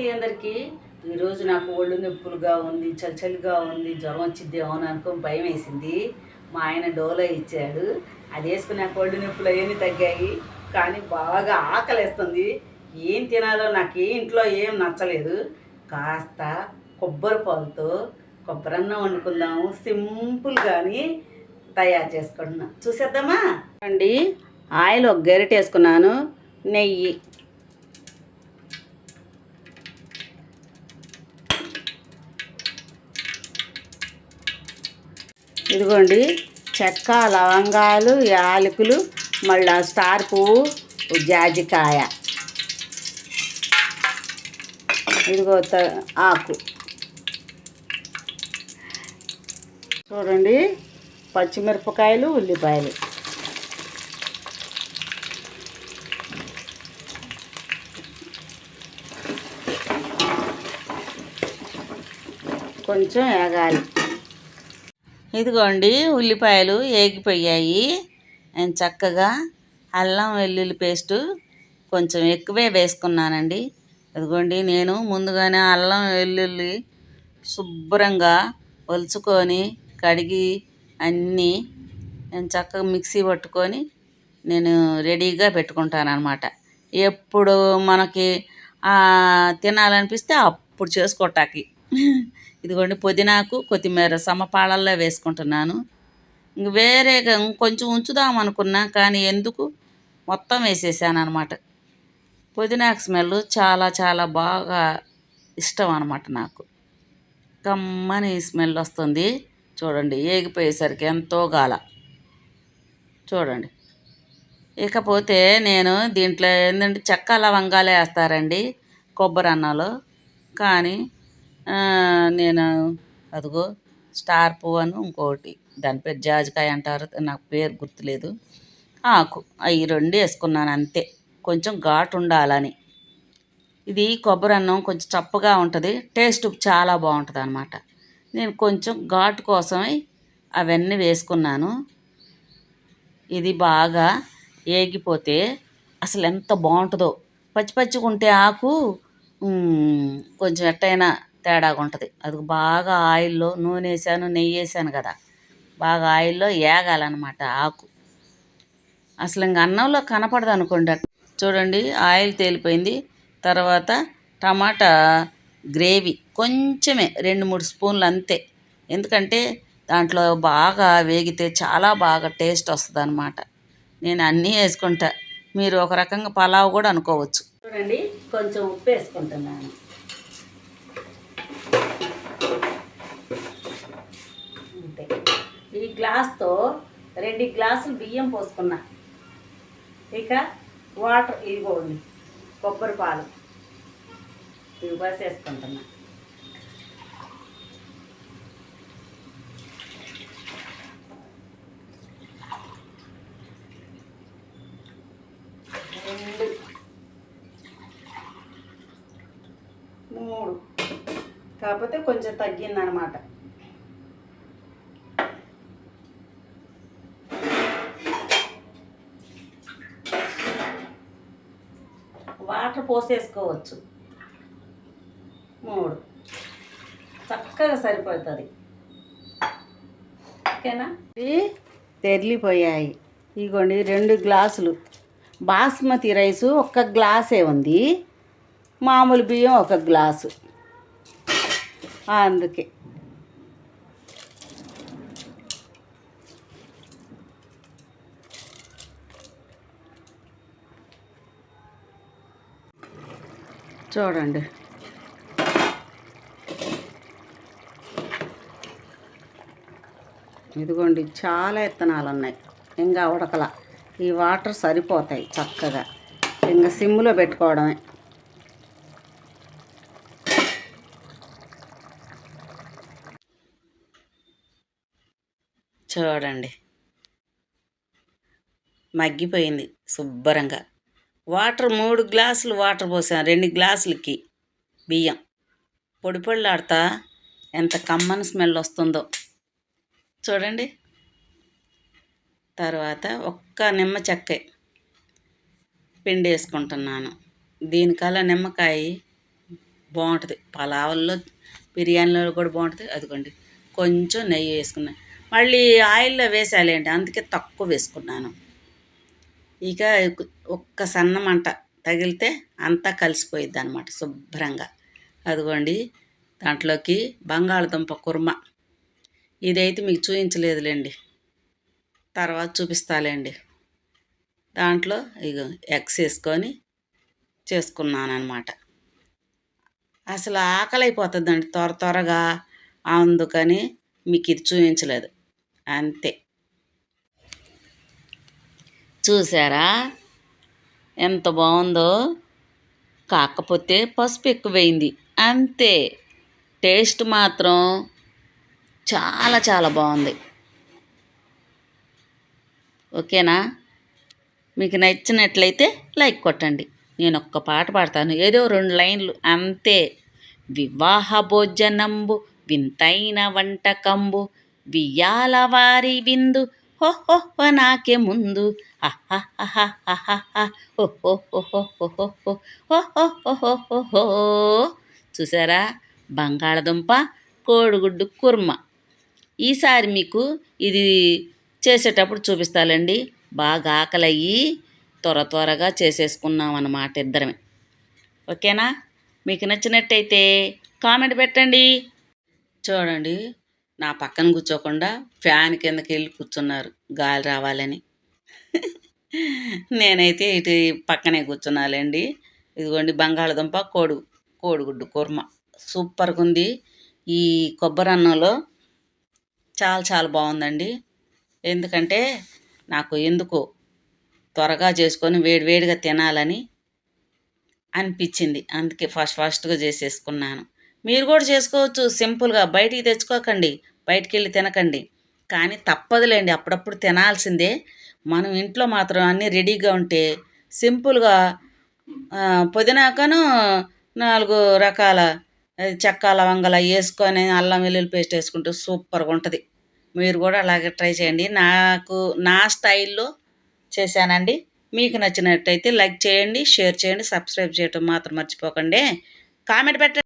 అండి అందరికీ? ఈరోజు నాకు ఒళ్ళు నొప్పులుగా ఉంది చలిచలిగా ఉంది జ్వరం వచ్చిద్దేమో అని అనుకుని భయం వేసింది. మా ఆయన డోలో ఇచ్చాడు. అది వేసుకుని నాకు ఒళ్ళు నొప్పులు అవన్నీ తగ్గాయి. కానీ బాగా ఆకలేస్తుంది. ఏం తినాలో నాకు ఏ ఇంట్లో ఏం నచ్చలేదు. కాస్త కొబ్బరి పాలతో కొబ్బరన్నం వండుకుందాము. సింపుల్ కానీ తయారు చేసుకుంటున్నాం. చూసేద్దామా? అండి ఆయిల్ ఒక గరిటె వేసుకున్నాను. నెయ్యి. ఇదిగోండి చెక్క లవంగాలు యాలకులు మళ్ళా స్టార్ పువ్వు జాజికాయ. ఇదిగో త- ఆకు. చూడండి పచ్చిమిరపకాయలు ఉల్లిపాయలు. కొంచెం ఏగాలి. ఇదిగోండి ఉల్లిపాయలు ఏగిపోయాయి. నేను చక్కగా అల్లం వెల్లుల్లి పేస్టు కొంచెం ఎక్కువే వేసుకున్నానండి. ఇదిగోండి నేను ముందుగానే అల్లం వెల్లుల్లి శుభ్రంగా ఒలుచుకొని కడిగి అన్నీ నేను చక్కగా మిక్సీ పట్టుకొని నేను రెడీగా పెట్టుకుంటాను అనమాట ఎప్పుడు మనకి తినాలనిపిస్తే అప్పుడు చేసుకోటాకి ఇదిగోండి పుదీనాకు కొత్తిమీర సమపాళల్లో వేసుకుంటున్నాను. ఇంక వేరేగా ఇంకొంచెం ఉంచుదాం అనుకున్నా కానీ ఎందుకు? మొత్తం వేసేసాను అనమాట పుదీనాకు స్మెల్ చాలా చాలా బాగా ఇష్టం అనమాట నాకు. కమ్మని స్మెల్ వస్తుంది. చూడండి ఏగిపోయేసరికి ఎంతో గాల. చూడండి. ఇకపోతే నేను దీంట్లో ఏంటంటే చెక్క లవంగాలే వేస్తారండి కొబ్బరి అన్నాలు. కానీ నేను అదిగో స్టార్ పువ్వు అని ఇంకోటి దాని పేరు జాజికాయ అంటారు నాకు పేరు గుర్తులేదు. ఆకు అవి రెండు వేసుకున్నాను అంతే. కొంచెం ఘాటు ఉండాలని. ఇది కొబ్బరి అన్నం కొంచెం చప్పగా ఉంటుంది టేస్ట్ చాలా బాగుంటుంది అనమాట నేను కొంచెం ఘాటు కోసమై అవన్నీ వేసుకున్నాను. ఇది బాగా ఏగిపోతే అసలు ఎంత బాగుంటుందో. పచ్చి పచ్చిగా ఉంటే ఆకు కొంచెం ఎట్టయినా తేడాగా ఉంటుంది. అది బాగా ఆయిల్లో నూనె వేసాను నెయ్యి వేసాను కదా. బాగా ఆయిల్లో ఏగాలన్నమాట ఆకు. అసలు ఇంక అన్నంలో కనపడదు అనుకోండి చూడండి ఆయిల్ తేలిపోయింది. తర్వాత టమాటా గ్రేవీ కొంచెమే రెండు మూడు స్పూన్లు అంతే. ఎందుకంటే దాంట్లో బాగా వేగితే చాలా బాగా టేస్ట్ వస్తుంది అనమాట నేను అన్నీ వేసుకుంటా. మీరు ఒక రకంగా పలావ్ కూడా అనుకోవచ్చు. చూడండి కొంచెం ఉప్పు వేసుకుంటున్నాను అంతే ఈ గ్లాస్తో రెండు గ్లాసులు బియ్యం పోసుకున్నా. ఇక వాటర్ ఇదిగోండి కొబ్బరి పాలు. ఇవి పోసేసుకుంటున్నా. రెండు మూడు. కాకపోతే కొంచెం తగ్గిందనమాట వాటర్ పోసేసుకోవచ్చు మూడు. చక్కగా సరిపోతుంది. ఓకేనా? ఇవి తెరిలిపోయాయి. ఇగోండి రెండు గ్లాసులు. బాస్మతి రైసు ఒక్క గ్లాసే ఉంది. మామూలు బియ్యం ఒక గ్లాసు. అందుకే. చూడండి. ఇదిగోండి చాలా ఇత్తనాలు ఉన్నాయి. ఇంకా ఉడకల. ఈ వాటర్ సరిపోతాయి చక్కగా. ఇంకా సిమ్లో పెట్టుకోవడమే. చూడండి. మగ్గిపోయింది శుభ్రంగా. వాటర్ మూడు గ్లాసులు వాటర్ పోసాను రెండు గ్లాసులకి బియ్యం. పొడి పొడిలాడతా ఎంత కమ్మని స్మెల్ వస్తుందో. చూడండి. తర్వాత ఒక్క నిమ్మ చెక్క పిండి వేసుకుంటున్నాను దీనికల్లా నిమ్మకాయ బాగుంటుంది. పలావుల్లో బిర్యానీలో కూడా బాగుంటుంది. అదిగోండి. కొంచెం నెయ్యి వేసుకున్నాను మళ్ళీ ఆయిల్లో వేసాలేంటి అందుకే తక్కువ వేసుకున్నాను. ఇక ఒక్క సన్న మంట తగిలితే అంతా కలిసిపోయిద్ది అనమాట శుభ్రంగా. అదిగోండి దాంట్లోకి బంగాళదుంప కుర్మ. ఇదైతే మీకు చూపించలేదులేండి తర్వాత చూపిస్తాలేండి. దాంట్లో ఇక ఎగ్స్ వేసుకొని చేసుకున్నాను అసలు ఆకలి అయిపోతుందండి త్వర త్వరగా. అందుకని మీకు ఇది చూపించలేదు అంతే. చూసారా? ఎంత బాగుందో కాకపోతే పసుపు ఎక్కువైంది. అంతే. టేస్ట్ మాత్రం చాలా చాలా బాగుంది ఓకేనా? మీకు నచ్చినట్లయితే లైక్ కొట్టండి. నేను ఒక్క పాట పాడతాను. ఏదో రెండు లైన్లు. అంతే. వివాహ భోజనంబు వింతైన వంటకంబు వియ్యాల వారి విందు హో హో హో నాకే ముందు హో చూసారా బంగాళదుంప కోడిగుడ్డు కుర్మ ఈసారి మీకు ఇది చేసేటప్పుడు చూపిస్తాలండి బాగా ఆకలయ్యి త్వర త్వరగా చేసేసుకున్నాం అన్నమాట ఇద్దరమే ఓకేనా మీకు నచ్చినట్టయితే కామెంట్ పెట్టండి చూడండి నా పక్కన కూర్చోకుండా ఫ్యాన్ కిందకి వెళ్ళి కూర్చున్నారు. గాలి రావాలని. నేనైతే ఇటు పక్కనే కూర్చున్నాలండి. ఇదిగోండి బంగాళదుంప కోడి కోడిగుడ్డు కుర్మ. సూపర్గా ఉంది. ఈ కొబ్బరి అన్నంలో చాలా చాలా బాగుందండి. ఎందుకంటే నాకు ఎందుకు త్వరగా చేసుకొని వేడివేడిగా తినాలని అనిపించింది. అందుకే ఫస్ట్ ఫాస్ట్గా చేసేసుకున్నాను. మీరు కూడా చేసుకోవచ్చు. సింపుల్గా బయటికి తెచ్చుకోకండి. బయటికి వెళ్ళి తినకండి. కానీ తప్పదులేండి. అప్పుడప్పుడు తినాల్సిందే. మనం ఇంట్లో మాత్రం అన్నీ రెడీగా ఉంటే సింపుల్గా పుదీనాకను నాలుగు రకాల చెక్క లవంగలు వేసుకొని అల్లం వెల్లుల్లి పేస్ట్ వేసుకుంటూ సూపర్గా ఉంటుంది. మీరు కూడా అలాగే ట్రై చేయండి. నాకు నా స్టైల్లో చేశానండి. మీకు నచ్చినట్టయితే లైక్ చేయండి షేర్ చేయండి సబ్స్క్రైబ్ చేయటం మాత్రం మర్చిపోకండి. కామెంట్ పెట్టండి.